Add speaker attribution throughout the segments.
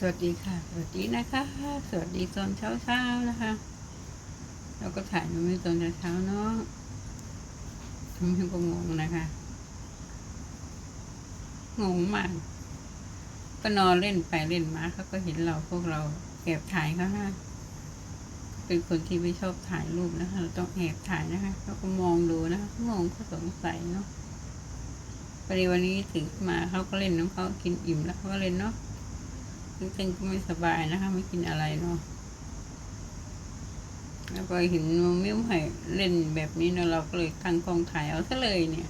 Speaker 1: สวัสดีค่ะ สวัสดีนะคะ สวัสดีตอนเช้าเช้าๆนะคะ เราก็ถ่ายมันไม่ตอนเช้าเนาะทำให้ก็งงนะคะ งงมากก็นอนเล่นไปเล่นมาเขาก็เห็นเราพวกเราแอบถ่ายเขานะเป็นคนที่ไม่ชอบถ่ายรูปนะคะเราต้องแอบถ่ายนะคะเขาก็มองดูนะคะงงเขาสงสัยเนาะพอดีวันนี้ถือมาเขาก็เล่นน้องเขากินอิ่มแล้วเขาก็เล่นเนาะ จริงๆก็ไม่สบายนะคะ ไม่กินอะไรเนาะแล้วก็เห็นมิ้วให้เล่นแบบนี้เนาะเราก็เลยตั้งกล้องถ่ายเอาซะเลยเนี่ย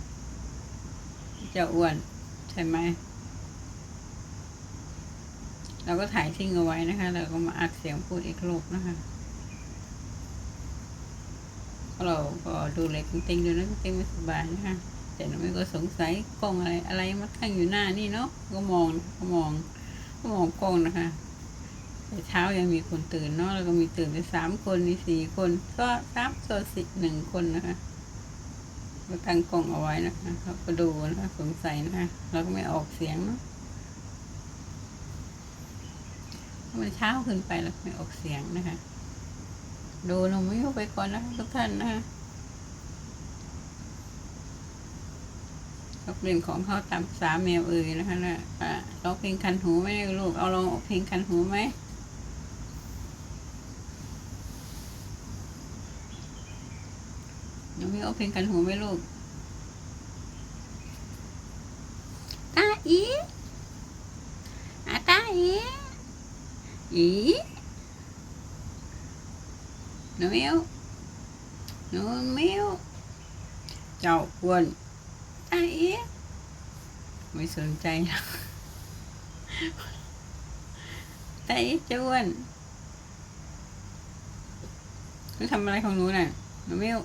Speaker 1: จะอ้วนใช่ไหมเราก็ถ่ายทิ้งเอาไว้นะคะแล้วก็มาอัดเสียงพูดอีกรอบนะคะเราก็ดูเลยจริงๆดูนะจริงๆไม่สบายนะคะแต่เราไม่ก็สงสัยกล้องอะไรอะไรมาตั้งอยู่หน้านี่เนาะก็มองก็มอง ก็มองกลงนะคะแต่เช้ายังมีคนตื่นเนาะแล้วก็มีตื่นไปสามคนมีสี่คน ก็สามตัวสิหนึ่งคนนะคะก็ตั้งกล้องเอาไว้นะคะเขาก็ดูนะคะสงสัยนะคะเราก็ไม่ออกเสียงเนาะเพราะมันเช้าขึ้นไปแล้วไม่ออกเสียงนะคะ ดูเราไม่ยกไปก่อนนะทุกท่านนะคะ ก็เป็นของเขาตามสามแมวเอ่ยนะคะนะอะร้องเพลงคันหูไหมลูกเอาลองเพลงคันหูไหมหนูไม่เอาเพลงคันหูไหมลูกตาอีอาตาอีอีหนูเมียวหนูเมียวเจ้าอ้วน อีไม่สนใจหรอกตาอีเจ้าอ้วนหนูทำอะไรของหนูน่ะหนูมียว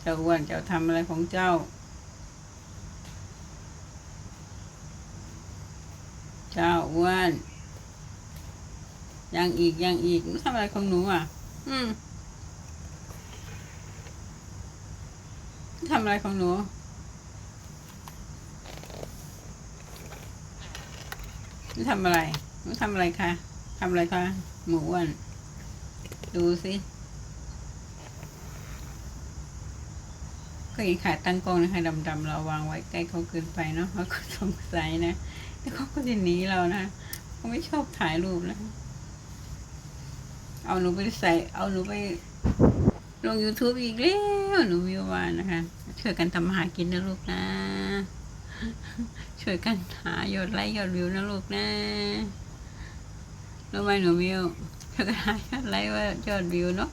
Speaker 1: เจ้าอ้วนเจ้าทำอะไรของเจ้าเจ้าอ้วนยังอีกยังอีกหนูทำอะไรของหนูอะ อืม ทำอะไรของหนูหนูทำอะไรหนูทำอะไรคะทำอะไรคะหมูอ้วนดูสิก็เห็นขาตั้งกล้องนะคะดำๆเราวางไว้ใกล้เขาเกินไปเนาะเขาก็สงสัยนะแล้วเขาก็จะหนีเรานะเขาไม่ชอบถ่ายรูปนะ เอาหนูไปใส่ เอาหนูไป ลง YouTube อีกแล้วหนูวิววานนะคะ ช่วยกันทำมาหากินนะลูกนะ ช่วยกันหายอดไลค์ยอดวิวนะลูกนะรู้ไหมหนูวิวช่วยกันหายอดไลค์ว่ายอดวิวเนาะ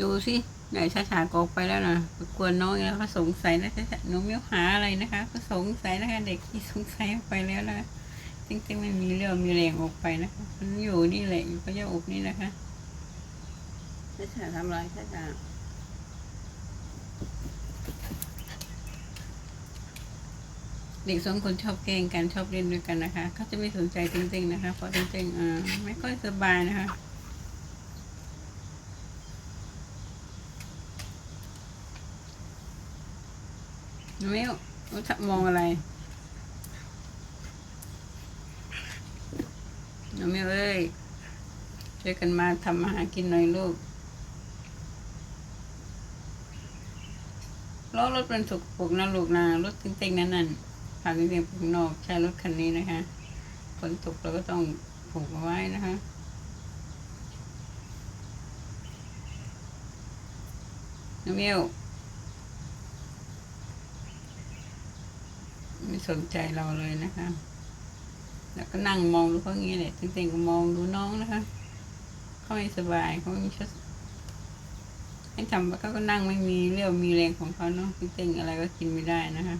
Speaker 1: ดูสิไหนชาชาๆกอกไปแล้วนะกวนน้องแล้วก็สงสัยนะชาชาหนูไม่หาอะไรนะคะ ก็สงสัยนะคะ เด็กที่สงสัยไปแล้วนะ คะจริงๆไม่มีเรื่องมีแรงออกไปนะคะมันอยู่นี่แหละอยู่ก็จะอกนี่นะคะชาชาทำอะไรชาชาเด็กสองคนชอบแกงกันชอบเล่นด้วยกันนะคะเขาจะไม่สนใจจริงๆนะคะเพราะจริงๆอ่าไม่ค่อยสบายนะคะนูไม่เอาหนูจะมองอะไร หนูไม่เอ้ยช่วยกันมาทำมาหากินหน่อยลูกล้อรถเป็นสุกปลุกนะลูกนะรถเต็งๆนั่นน่ะพาเต็งๆปลูกนอกใช้รถคันนี้นะคะฝนตกเราก็ต้องผูกเอาไว้นะคะหนูเมียวไม่สนใจเราเลยนะคะ แล้วก็นั่งมองดูเขาอย่างนี้แหละจริงๆก็มองดูน้องนะคะเขาไม่สบายเขาไม่มีชดให้ทำแล้วเขาก็นั่งไม่มีเรี่ยวมีแรงของเขาเนาะจริงๆอะไรก็กินไม่ได้นะคะ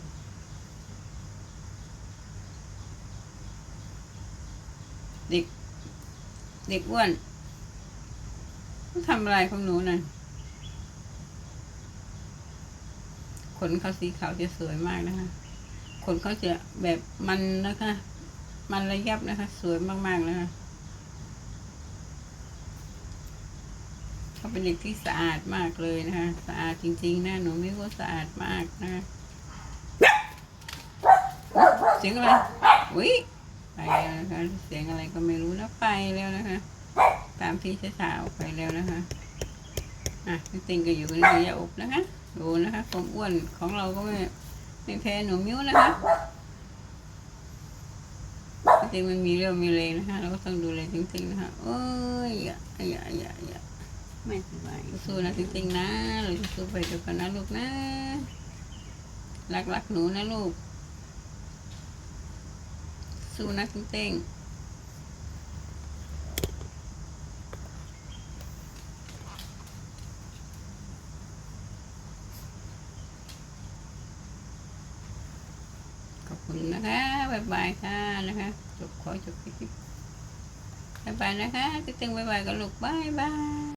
Speaker 1: เด็ก เด็กอ้วนเขาทำอะไรของหนูน่ะขนเขาสีขาวจะสวยมากนะคะ ขนเขาจะแบบมันนะคะ มันระยับนะคะ สวยมากๆนะคะเขาเป็นเด็กที่สะอาดมากเลยนะคะ สะอาดจริงๆนะหนูมิวก็สะอาดมากนะคะเสียงอะไรอุ้ยไปแล้วนะคะ เสียงอะไรก็ไม่รู้นะไปแล้วนะคะ ตามพี่สาวไปแล้วนะคะ อะพี่ติงก็อยู่ในระยะอบนะคะดูนะคะความอ้วนของเราก็ไม่ไม่แพ้หนูมิ้วนะคะ ติงมันมีเรื่องมีเลยนะคะเราก็ต้องดูเลยจริงๆนะคะเอ้ยอย่าอย่าอย่าอย่า
Speaker 2: ไม่สบาย
Speaker 1: สู้นะจริงๆนะเราจะสู้ไปด้วยกันนะลูกนะรักรักๆหนูนะลูก สู้นะจริงๆขอบคุณนะคะ บ๊ายบายค่ะนะคะจบขอจบคลิปบ๊ายบายนะคะจริงบ๊ายบายกับลูกบ๊ายบาย